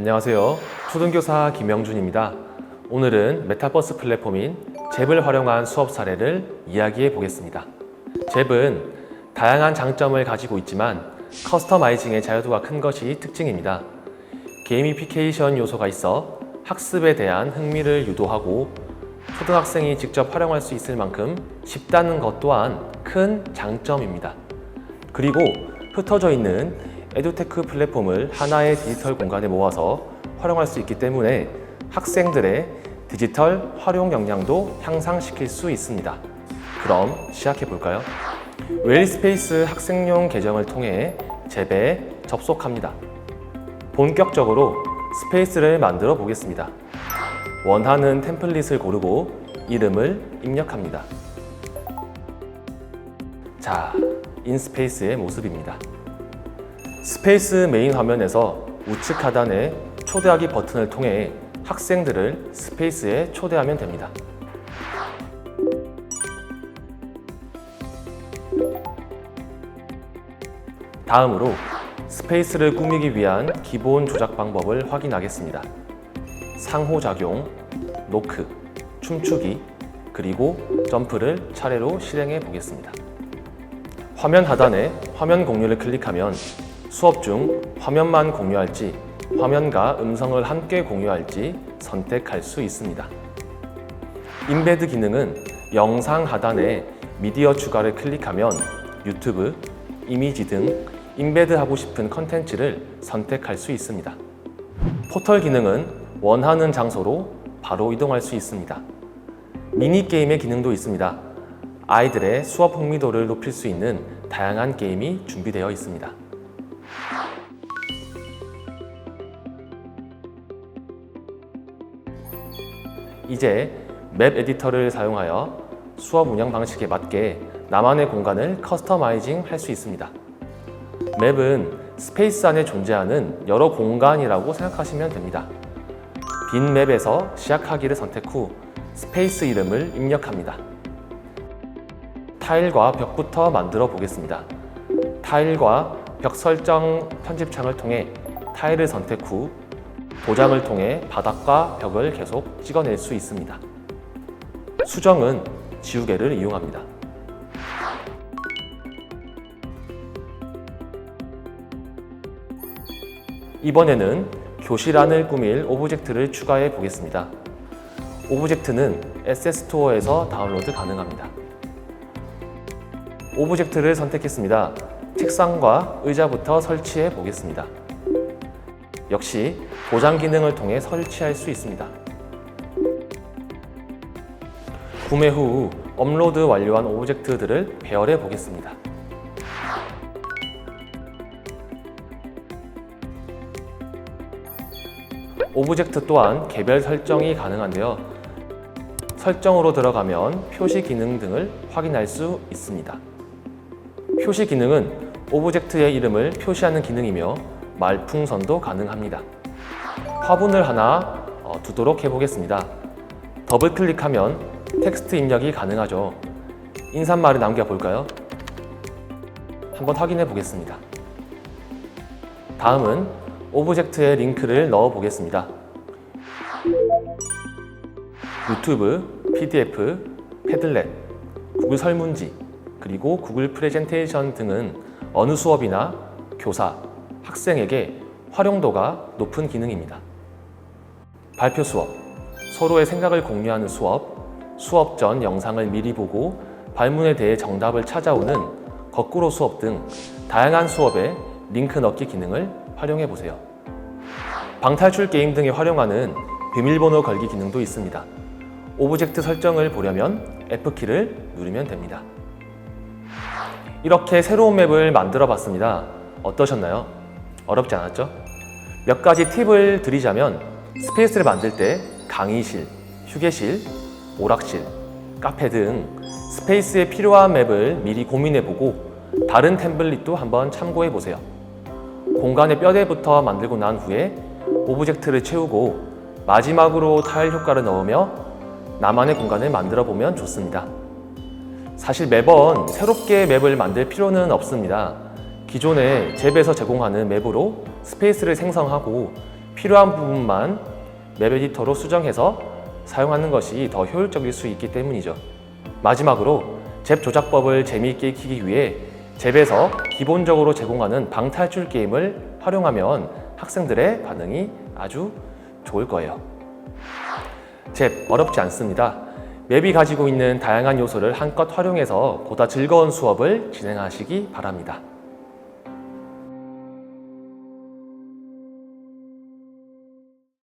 안녕하세요. 초등교사 김영준입니다. 오늘은 메타버스 플랫폼인 잽을 활용한 수업 사례를 이야기해 보겠습니다. 잽은 다양한 장점을 가지고 있지만 커스터마이징의 자유도가 큰 것이 특징입니다. 게이미피케이션 요소가 있어 학습에 대한 흥미를 유도하고 초등학생이 직접 활용할 수 있을 만큼 쉽다는 것 또한 큰 장점입니다. 그리고 흩어져 있는 에듀테크 플랫폼을 하나의 디지털 공간에 모아서 활용할 수 있기 때문에 학생들의 디지털 활용 역량도 향상시킬 수 있습니다. 그럼 시작해 볼까요? 웰스페이스 학생용 계정을 통해 잽에 접속합니다. 본격적으로 스페이스를 만들어 보겠습니다. 원하는 템플릿을 고르고 이름을 입력합니다. 자, 인스페이스의 모습입니다. 스페이스 메인 화면에서 우측 하단의 초대하기 버튼을 통해 학생들을 스페이스에 초대하면 됩니다. 다음으로 스페이스를 꾸미기 위한 기본 조작 방법을 확인하겠습니다. 상호작용, 노크, 춤추기, 그리고 점프를 차례로 실행해 보겠습니다. 화면 하단에 화면 공유를 클릭하면 수업 중 화면만 공유할지 화면과 음성을 함께 공유할지 선택할 수 있습니다. 인베드 기능은 영상 하단에 미디어 추가를 클릭하면 유튜브, 이미지 등 인베드하고 싶은 컨텐츠를 선택할 수 있습니다. 포털 기능은 원하는 장소로 바로 이동할 수 있습니다. 미니게임의 기능도 있습니다. 아이들의 수업 흥미도를 높일 수 있는 다양한 게임이 준비되어 있습니다. 이제 맵 에디터를 사용하여 수업 운영 방식에 맞게 나만의 공간을 커스터마이징 할 수 있습니다. 맵은 스페이스 안에 존재하는 여러 공간이라고 생각하시면 됩니다. 빈 맵에서 시작하기를 선택 후 스페이스 이름을 입력합니다. 타일과 벽부터 만들어 보겠습니다. 타일과 벽 설정 편집창을 통해 타일을 선택 후 도장을 통해 바닥과 벽을 계속 찍어낼 수 있습니다. 수정은 지우개를 이용합니다. 이번에는 교실 안을 꾸밀 오브젝트를 추가해 보겠습니다. 오브젝트는 SS스토어에서 다운로드 가능합니다. 오브젝트를 선택했습니다. 책상과 의자부터 설치해 보겠습니다. 역시 도장 기능을 통해 설치할 수 있습니다. 구매 후 업로드 완료한 오브젝트들을 배열해 보겠습니다. 오브젝트 또한 개별 설정이 가능한데요. 설정으로 들어가면 표시 기능 등을 확인할 수 있습니다. 표시 기능은 오브젝트의 이름을 표시하는 기능이며 말풍선도 가능합니다. 화분을 하나 어, 두도록 해보겠습니다. 더블 클릭하면 텍스트 입력이 가능하죠. 인사말을 남겨볼까요? 한번 확인해 보겠습니다. 다음은 오브젝트에 링크를 넣어 보겠습니다. 유튜브, PDF, 패들렛, 구글 설문지, 그리고 구글 프레젠테이션 등은 어느 수업이나 교사, 학생에게 활용도가 높은 기능입니다. 발표 수업, 서로의 생각을 공유하는 수업, 수업 전 영상을 미리 보고 발문에 대해 정답을 찾아오는 거꾸로 수업 등 다양한 수업에 링크 넣기 기능을 활용해 보세요. 방탈출 게임 등에 활용하는 비밀번호 걸기 기능도 있습니다. 오브젝트 설정을 보려면 F키를 누르면 됩니다. 이렇게 새로운 맵을 만들어 봤습니다. 어떠셨나요? 어렵지 않았죠? 몇 가지 팁을 드리자면 스페이스를 만들 때 강의실, 휴게실, 오락실, 카페 등 스페이스에 필요한 맵을 미리 고민해 보고 다른 템플릿도 한번 참고해 보세요. 공간의 뼈대부터 만들고 난 후에 오브젝트를 채우고 마지막으로 타일 효과를 넣으며 나만의 공간을 만들어 보면 좋습니다. 사실 매번 새롭게 맵을 만들 필요는 없습니다. 기존의 잽에서 제공하는 맵으로 스페이스를 생성하고 필요한 부분만 맵 에디터로 수정해서 사용하는 것이 더 효율적일 수 있기 때문이죠. 마지막으로 잽 조작법을 재미있게 익히기 위해 잽에서 기본적으로 제공하는 방탈출 게임을 활용하면 학생들의 반응이 아주 좋을 거예요. 잽 어렵지 않습니다. 맵이 가지고 있는 다양한 요소를 한껏 활용해서 보다 즐거운 수업을 진행하시기 바랍니다.